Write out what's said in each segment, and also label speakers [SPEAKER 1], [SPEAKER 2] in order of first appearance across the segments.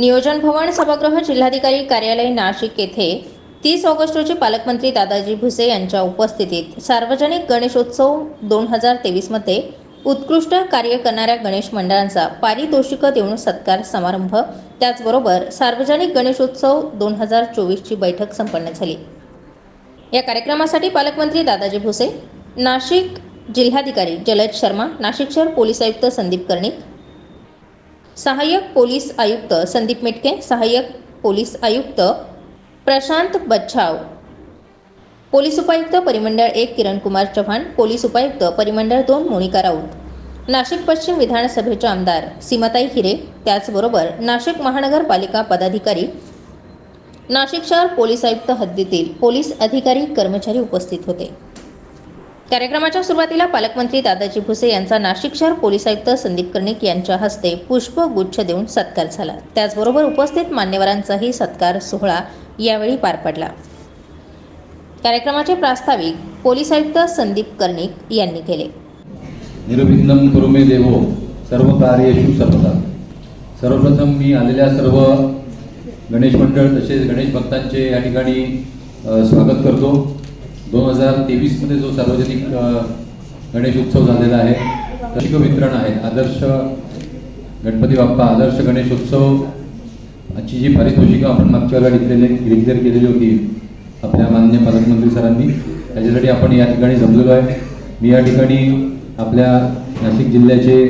[SPEAKER 1] नियोजन भवन सभागृह जिल्हाधिकारी कार्यालय नाशिक येथे तीस ऑगस्ट रोजी पालकमंत्री दादाजी भुसे यांच्या उपस्थितीत सार्वजनिक गणेशोत्सव दोन हजार तेवीसमध्ये उत्कृष्ट कार्य करणाऱ्या गणेश मंडळांचा पारितोषिक देऊन सत्कार समारंभ. त्याचबरोबर सार्वजनिक गणेशोत्सव दोन हजार चोवीसची बैठक संपन्न झाली. या कार्यक्रमासाठी पालकमंत्री दादाजी भुसे नाशिक जिल्हाधिकारी जलज शर्मा नाशिक शहर पोलीस आयुक्त संदीप कर्णिक सहाय्यक पोलीस आयुक्त संदीप मेटके सहाय्यक पोलीस आयुक्त प्रशांत बच्छाव. पोलीस उपायुक्त परिमंडळ एक किरण कुमार चव्हाण पोलीस उपायुक्त परिमंडळ दोन मोनिका राऊत. नाशिक पश्चिम विधानसभेचे आमदार सीमाताई हिरे त्याचबरोबर नाशिक महानगरपालिका पदाधिकारी नाशिक शहर पोलीस आयुक्त हद्दीतील पोलीस अधिकारी कर्मचारी उपस्थित होते. कार्यक्रमाच्या सुरुवातीला पालकमंत्री दादाजी भुसे यांचा नाशिक शहर पोलीस आयुक्त संदीप कर्णिक यांच्या हस्ते पुष्पगुच्छ देऊन सत्कार झाला. त्याचबरोबर उपस्थित मान्यवरांचाही सत्कार सोहळा यावेळी पार पडला. कार्यक्रमाचे प्रास्ताविक पोलीस आयुक्त संदीप कर्णिक यांनी केले.
[SPEAKER 2] निर्विघ्नं कुरुमे देवो सर्व कार्येषु सर्वदा. सर्वप्रथम मी आलेल्या सर्व गणेश मंडळ तसेच गणेश भक्तांचे या ठिकाणी स्वागत करतो. दोन हजार तेवीसमध्ये जो सार्वजनिक गणेश उत्सव झालेला आहे तशिक वितरण आहे आदर्श गणपती बाप्पा आदर्श गणेश उत्सव. आजची जी पारितोषिकं आपण मागच्या वेळेला घेतलेले डिक्लेअर केलेली होती आपल्या मान्य पालकमंत्री सरांनी. त्याच्यासाठी आपण या ठिकाणी जमलेलो आहे. मी या ठिकाणी आपल्या नाशिक जिल्ह्याचे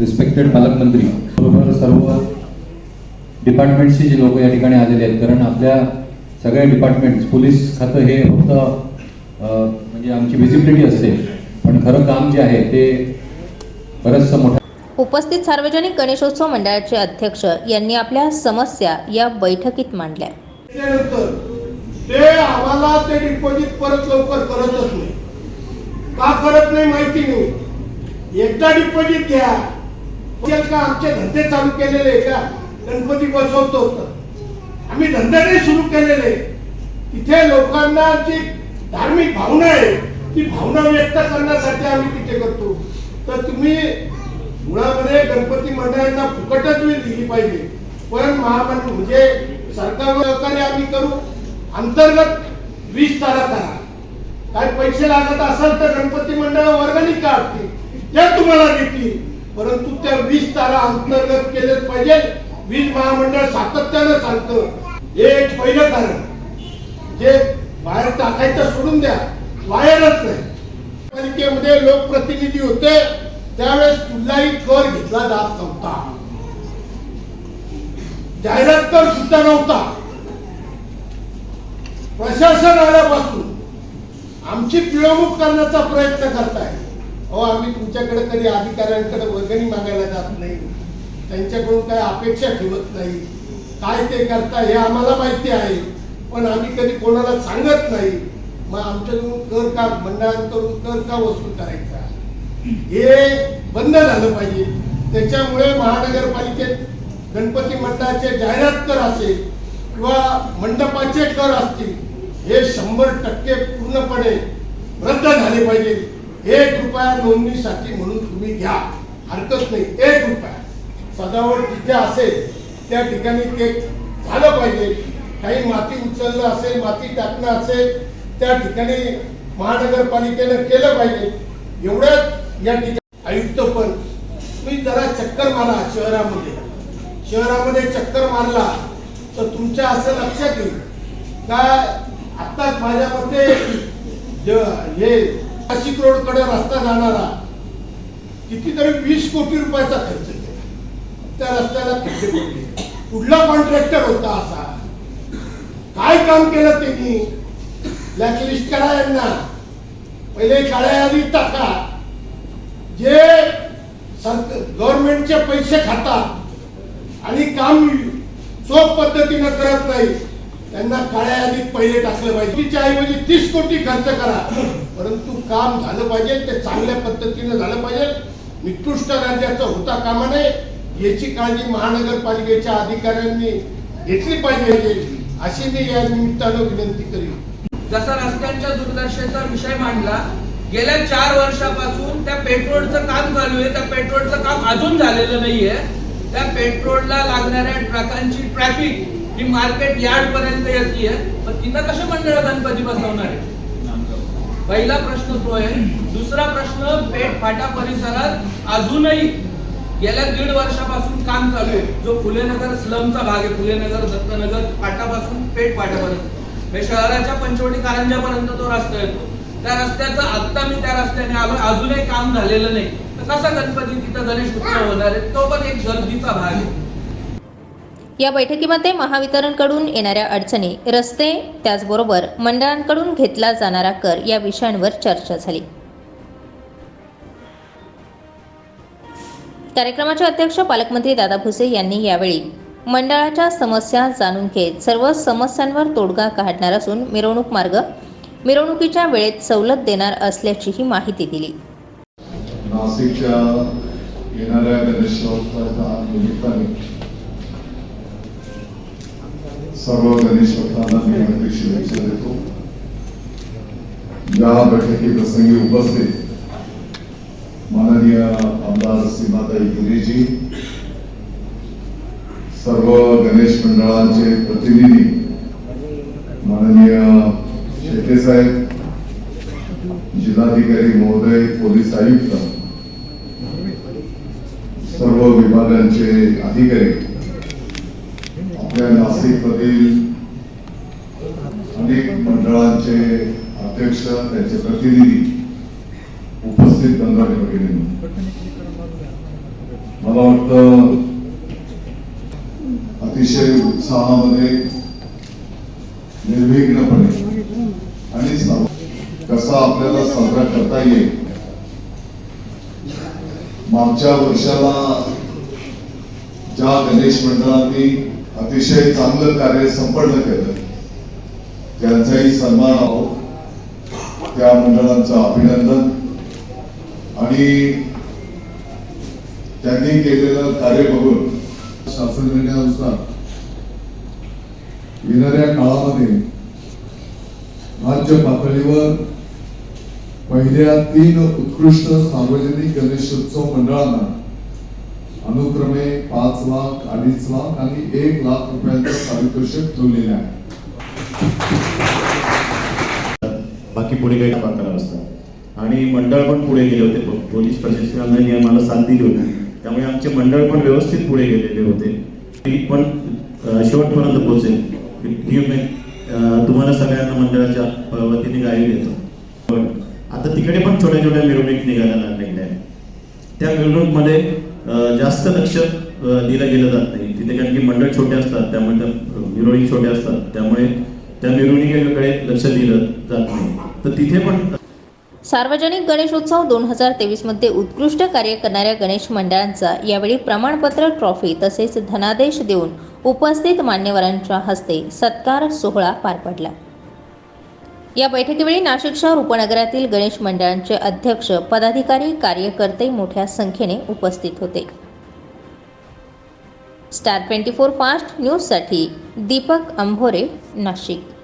[SPEAKER 2] रिस्पेक्टेड पालकमंत्री. बरोबर सर्व डिपार्टमेंटचे जे लोक या ठिकाणी आलेले आहेत कारण आपल्या सगळ्या डिपार्टमेंट्स पोलीस खातं हे फक्त म्हणजे आमची व्हिजिबिलिटी असते. पण खरं काम जे आहे ते बरंचसं मोठं
[SPEAKER 1] उपस्थित सार्वजनिक गणेशोत्सव मंडळाचे अध्यक्ष यांनी आपल्या समस्या या बैठकीत मांडल्या.
[SPEAKER 3] त्यानंतर ते आम्हाला ते डिपॉझिट परत लवकर करतच नाही. का करत नाही माहिती नाही. एकदा डिपॉझिट घ्या. का आमचे धंदे चालू केलेले का? गणपती बसवतो. तर आम्ही धंदे सुरू केलेले. तिथे लोकांना जी धार्मिक भावना आहे ती भावना व्यक्त करण्यासाठी आम्ही तिथे करतो. तर तुम्ही मुळामध्ये गणपती मंडळांना फुकटच वीज दिली पाहिजे. पण महामंडळ म्हणजे सरकार सहकार्य आम्ही करू. अंतर्गत वीज तारा करा. काय पैसे लागत असेल तर गणपती मंडळ वर्गाने काढतील. त्या तुम्हाला देतील. परंतु त्या वीज तारा अंतर्गत केलेच पाहिजे. वीज महामंडळ सातत्यानं सांगतं. एक पहिलं कारण जे बाहेर टाकायचं सोडून द्या वायरच नाही. पालिकेमध्ये लोकप्रतिनिधी होते त्यावेळेस कुठलाही कर घेतला जात नव्हता. जाहिरात कर सुद्धा नव्हता. प्रशासन आल्यापासून आमची पिळवणूक करण्याचा प्रयत्न करताय. अहो आम्ही तुमच्याकडे कधी अधिकाऱ्यांकडे वर्गणी मागायला जात नाही. त्यांच्याकडून काही अपेक्षा ठेवत नाही. काय ते करता हे आम्हाला माहिती आहे. पण आम्ही कधी कोणाला सांगत नाही. मग आमच्याकडून कर का मंडळांकडून कर का वसूल करायचा? हे बंद झालं पाहिजे. त्याच्यामुळे महानगरपालिकेत गणपती मंडळाचे जाहिरात कर असेल किंवा मंडपाचे कर असतील हे शंभर टक्के पूर्णपणे रद्द झाले पाहिजे. एक रुपया नोंदणीसाठी म्हणून तुम्ही घ्या. हरकत नाही. एक रुपया. सजावट जिथे असेल त्या ठिकाणी ते झालं पाहिजे. काही माती उचलणं असेल माती टाकणं असेल त्या ठिकाणी महानगरपालिकेनं केलं पाहिजे. एवढ्याच या ठिकाणी आयुक्त पण तुम्ही जरा चक्कर मारा शहरामध्ये. शहरामध्ये चक्कर मारला तर तुमच्या असं लक्षात येईल. का आत्ताच माझ्या मते हे नाशिक रोडकडे रस्ता जाणारा कितीतरी वीस कोटी रुपयाचा खर्च आहे. त्या रस्त्याला खड्डे पडले कुठला कॉन्ट्रॅक्टर होता असा? काय काम केलं त्यांनी? ब्लॅकलिस्ट करा यांना. पहिले काळ्या यादीत टाका. जे गव्हर्नमेंटचे पैसे खातात आणि काम चोख पद्धतीनं करत नाही त्यांना काळ्या यादीत पहिले टाकलं पाहिजे. तिच्या ऐवजी तीस कोटी खर्च करा. परंतु काम झालं पाहिजे ते चांगल्या पद्धतीनं झालं पाहिजे. निकृष्ट राज्याचं होता कामा नये. याची काळजी महानगरपालिकेच्या अधिकाऱ्यांनी घेतली पाहिजे अशी मी या निमित्तानं विनंती करीन.
[SPEAKER 4] जसा रस्त्यांच्या दुर्दशेचा विषय मांडला गेल्या चार वर्षापासून त्या पेट्रोलचं काम चालू आहे त्या पेट्रोलचं काम अजून झालेलं नाहीये. त्या पेट्रोलला लागणाऱ्या ट्रकांची ट्रॅफिक ही मार्केट यार्ड पर्यंत येते पण तिथं कसे मंडळ गणपती बसवणार आहे पहिला प्रश्न तो आहे. दुसरा प्रश्न पेठ फाटा परिसरात अजूनही गेल्या दीड वर्षापासून काम चालू आहे. जो फुलेनगर स्लमचा भाग आहे फुलेनगर दत्तनगर फाटापासून पेठ फाट्यापर्यंत. शहराच्या पंचवटी कारंजापर्यंत तो रस्ता येतो. त्या रस्त्याचं आत्ता मी त्या रस्त्याने आलो अजूनही काम झालेलं नाही. तर कसा गणपती तिथं गणेश उत्सव होणार आहे तो पण एक गर्दीचा भाग आहे.
[SPEAKER 1] या बैठकीमध्ये महावितरणकडून येणाऱ्या अडचणी रस्ते त्याचबरोबर मंडळांकडून घेतला जाणारा कर या विषयांवर चर्चा झाली. कार्यक्रमाचे अध्यक्ष पालकमंत्री दादा भुसे यांनी यावेळी मंडळाच्या समस्या जाणून घेत सर्व समस्यांवर तोडगा काढणार असून मिरवणूक मार्ग मिरवणुकीच्या वेळेत सवलत देणार असल्याचीही माहिती दिली.
[SPEAKER 5] नाशिकच्या येणाऱ्या गणेशोत्सवाच्या निमित्ताने सर्व गणेश मी हार्दिक शुभेच्छा देतो. या बैठकी प्रसंगी उपस्थित माननीय आमदार सीमाताई गिरीजी सर्व गणेश मंडळांचे प्रतिनिधी माननीय शेटे साहेब जिल्हाधिकारी महोदय पोलीस आयुक्त सर्व विभागांचे अधिकारी आपल्या नाशिकमधील अनेक मंडळांचे अध्यक्ष त्यांचे प्रतिनिधी उपस्थित बंधारे मला वाटतं अतिशय उत्साहामध्ये निर्विघ्नपणे आणि कसा आपल्याला साजरा करता येईल मागच्या वर्षाला ज्या गणेश मंडळांनी अतिशय चांगलं कार्य संपन्न केलं त्यांचाही सन्मान आहोत. त्या मंडळांचं अभिनंदन. आणि त्यांनी केलेलं कार्य बघून शासन निर्णयानुसार येणाऱ्या काळामध्ये राज्य पातळीवर पहिल्या तीन उत्कृष्ट सार्वजनिक गणेशोत्सव मंडळांना अनुक्रमे पाच लाख अडीच लाख आणि एक लाख रुपयांचं पारितोषिक ठेवलेले आहे.
[SPEAKER 6] बाकी पुढे काही असतात आणि मंडळ पण पुढे गेले होते. पोलीस प्रशासनाने आम्हाला साथ दिली होती. त्यामुळे आमचे मंडळ पण व्यवस्थित पुढे गेलेले होते. पण शेवटपर्यंत पोहोचेल ही मी तुम्हाला सगळ्यांना मंडळाच्या वतीने गाडी देतो. पण आता तिकडे पण छोट्या छोट्या मिरवणूक निघायला लागलेल्या आहेत. त्या मिरवणूकमध्ये जास्त लक्ष दिलं गेलं जात नाही. तिथे कारण की मंडळ छोटे असतात त्यामुळे त्या मिरवणूक छोट्या असतात. त्यामुळे त्या मिरवणुकीकडे लक्ष दिलं जात नाही. तर तिथे पण
[SPEAKER 1] सार्वजनिक गणेशोत्सव दोन हजार तेवीसमध्ये उत्कृष्ट कार्य करणाऱ्या गणेश मंडळांचा यावेळी प्रमाणपत्र ट्रॉफी तसेच धनादेश देऊन उपस्थित मान्यवरांच्या हस्ते सत्कार सोहळा पार पडला. या बैठकीवेळी नाशिक शहर उपनगरातील गणेश मंडळांचे अध्यक्ष पदाधिकारी कार्यकर्ते मोठ्या संख्येने उपस्थित होते. स्टार ट्वेंटी फोर फास्ट न्यूजसाठी दीपक अंभोरे नाशिक.